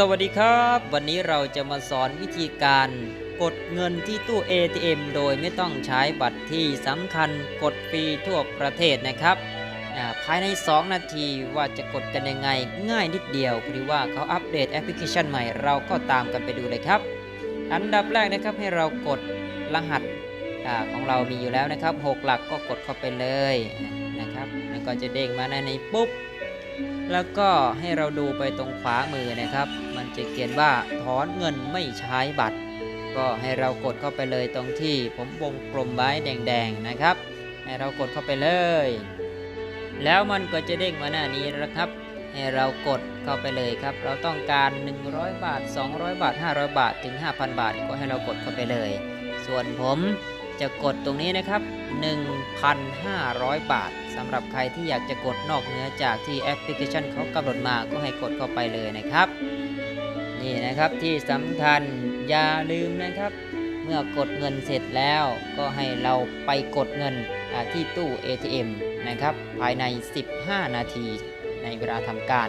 สวัสดีครับ วันนี้เราจะมาสอนวิธีการกดเงินที่ตู้ ATM โดยไม่ต้องใช้บัตรที่สำคัญกดฟรีทั่วประเทศนะครับภายใน 2 นาทีว่าจะกดกันยังไงง่ายนิดเดียวพอดีว่าเขาอัปเดตแอปพลิเคชันใหม่เราก็ตามกันไปดูเลยครับ อันดับแรกนะครับให้เรากดรหัสอของเรามีอยู่แล้วนะครับ 6 หลักก็กดเข้าไปเลยนะครับแล้วก็จะเด้งมาในนี้ปุ๊บ แล้วก็ให้เราดูไปตรงขวามือนะครับ มันจะเขียนว่าถอนเงินไม่ใช้บัตร ก็ให้เรากดเข้าไปเลยตรงที่ผมวงกลมไว้แดงๆนะครับ ให้เรากดเข้าไปเลย แล้วมันก็จะเด้งมาหน้านี้นะครับ ให้เรากดเข้าไปเลยครับ เราต้องการ 100 บาท 200 บาท 500 บาทถึง 5,000 บาท ก็ให้เรากดเข้าไปเลย ส่วนผมจะกดตรงนี้นะครับ 1,500 บาท สำหรับใครที่อยากจะกดนอกเหนือจากที่แอปพลิเคชันเขากำหนดมาก็ให้กดเข้าไปเลยนะครับ นี่นะครับที่สำคัญอย่าลืมนะครับ เมื่อกดเงินเสร็จแล้วก็ให้เราไปกดเงินที่ตู้ ATM นะครับ ภายใน 15 นาทีในเวลาทำการ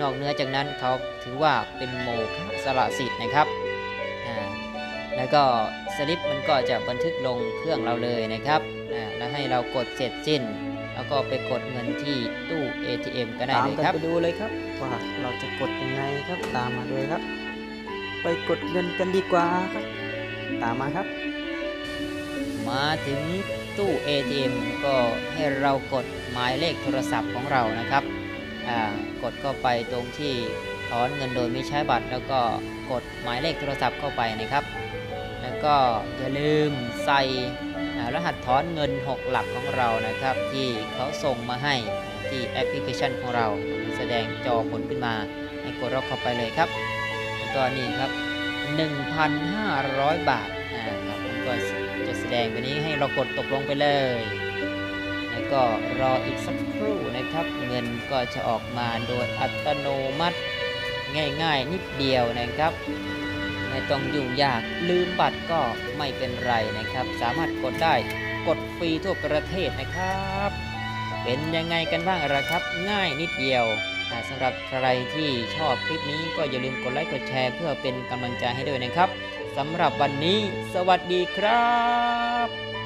นอกเหนือจากนั้นเขาถือว่าเป็นโมฆะสละสิทธิ์นะครับ แล้วก็สลิปมันก็จะบันทึกลงเครื่องเราเลยนะครับอ่าแล้วให้เรากดเสร็จสิ้น แล้วก็ไปกดเงินที่ตู้ ATM ก็ได้ตามเลยกันครับไปดูเลยครับว่าเราจะกดยังไงครับตามมาเลยครับ ไปกดเงินกันดีกว่าครับ ตามมาครับ มาถึงตู้ ATM ก็ให้เรากดหมายเลขโทรศัพท์ของเรานะครับอ่ากดเข้าไปตรงที่ถอนเงินโดยไม่ใช้บัตร แล้วก็กดหมายเลขโทรศัพท์เข้าไปนะครับแล้ว ก็อย่าลืมใส่รหัสถอนเงิน 6 หลักของเรานะครับ ที่เขาส่งมาให้ที่แอปพลิเคชันของเรา แสดงจอผลขึ้นมา ให้กดเราเข้าไปเลยครับแล้วก็นี่ครับ 1,500 บาทอ่าครับผมก็จะแสดงตัวนี้ให้เรากดตกลงไปเลย แล้วก็รออีกสักครู่นะครับ เงินก็จะออกมาโดยอัตโนมัติง่ายๆ นิดเดียวนะครับ ไม่ต้องยุ่งยากลืมบัตรก็ไม่เป็นไรนะครับ สามารถกดได้กดฟรีทั่วประเทศนะครับ เป็นยังไงกันบ้างล่ะครับ ง่ายนิดเดียวสำหรับใครที่ชอบคลิปนี้ก็อย่าลืมกดไลค์กดแชร์เพื่อเป็นกำลังใจให้ด้วยนะครับสำหรับวันนี้ สวัสดีครับ